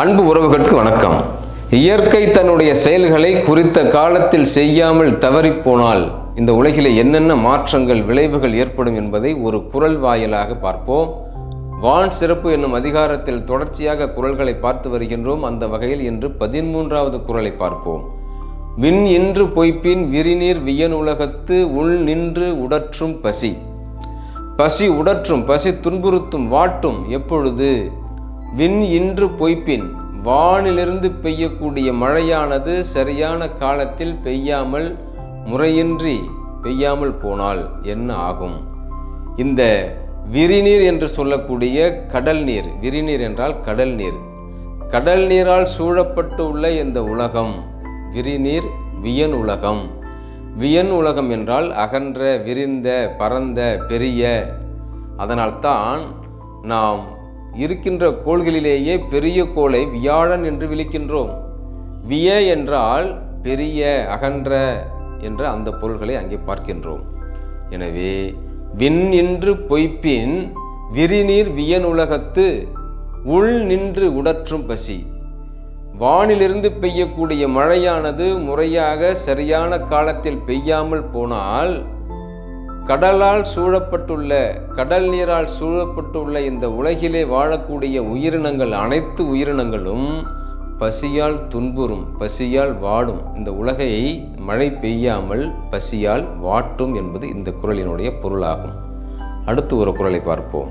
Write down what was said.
அன்பு உறவுகளுக்கு வணக்கம். இயற்கை தன்னுடைய செயல்களை குறித்த காலத்தில் செய்யாமல் தவறிப்போனால் இந்த உலகிலே என்னென்ன மாற்றங்கள் விளைவுகள் ஏற்படும் என்பதை ஒரு குரல் வாயிலாக பார்ப்போம். வான் சிறப்பு என்னும் அதிகாரத்தில் தொடர்ச்சியாக குரல்களை பார்த்து வருகின்றோம். அந்த வகையில் இன்று பதிமூன்றாவது குரலை பார்ப்போம். விண் இன்று பொய்ப்பின் விரிநீர் வியன் உலகத்து உள் நின்று உடற்றும் பசி. பசி உடற்றும் பசி துன்புறுத்தும் வாட்டும் எப்பொழுது? விண் இன்று பொய்ப்பின். வானிலிருந்து பெய்யக்கூடிய மழையானது சரியான காலத்தில் பெய்யாமல் முறையின்றி பெய்யாமல் போனால் என்ன ஆகும்? இந்த விரிநீர் என்று சொல்லக்கூடிய கடல் நீர். விரிநீர் என்றால் கடல் நீர். கடல் நீரால் சூழப்பட்டு உள்ள இந்த உலகம். விரிநீர் வியன் உலகம். வியன் உலகம் என்றால் அகன்ற விரிந்த பரந்த பெரிய. அதனால்தான் நாம் இருக்கின்ற கோள்களிலேயே பெரிய கோளை வியாழன் என்று விழிக்கின்றோம் விய என்றால் பெரிய அகன்ற என்ற அந்த பொருள்களை அங்கே பார்க்கின்றோம். எனவே விண் என்று பொய்ப்பின் விரிநீர் வியனுலகத்து உள் நின்று உடற்றும் பசி. வானிலிருந்து பெய்யக்கூடிய மழையானது முறையாக சரியான காலத்தில் பெய்யாமல் போனால் கடலால் சூழப்பட்டுள்ள கடல் நீரால் சூழப்பட்டுள்ள இந்த உலகிலே வாழக்கூடிய உயிரினங்கள் அனைத்து உயிரினங்களும் பசியால் துன்புறும் பசியால் வாடும். இந்த உலகை மழை பெய்யாமல் பசியால் வாட்டும் என்பது இந்த குறளினுடைய பொருளாகும். அடுத்து ஒரு குறளை பார்ப்போம்.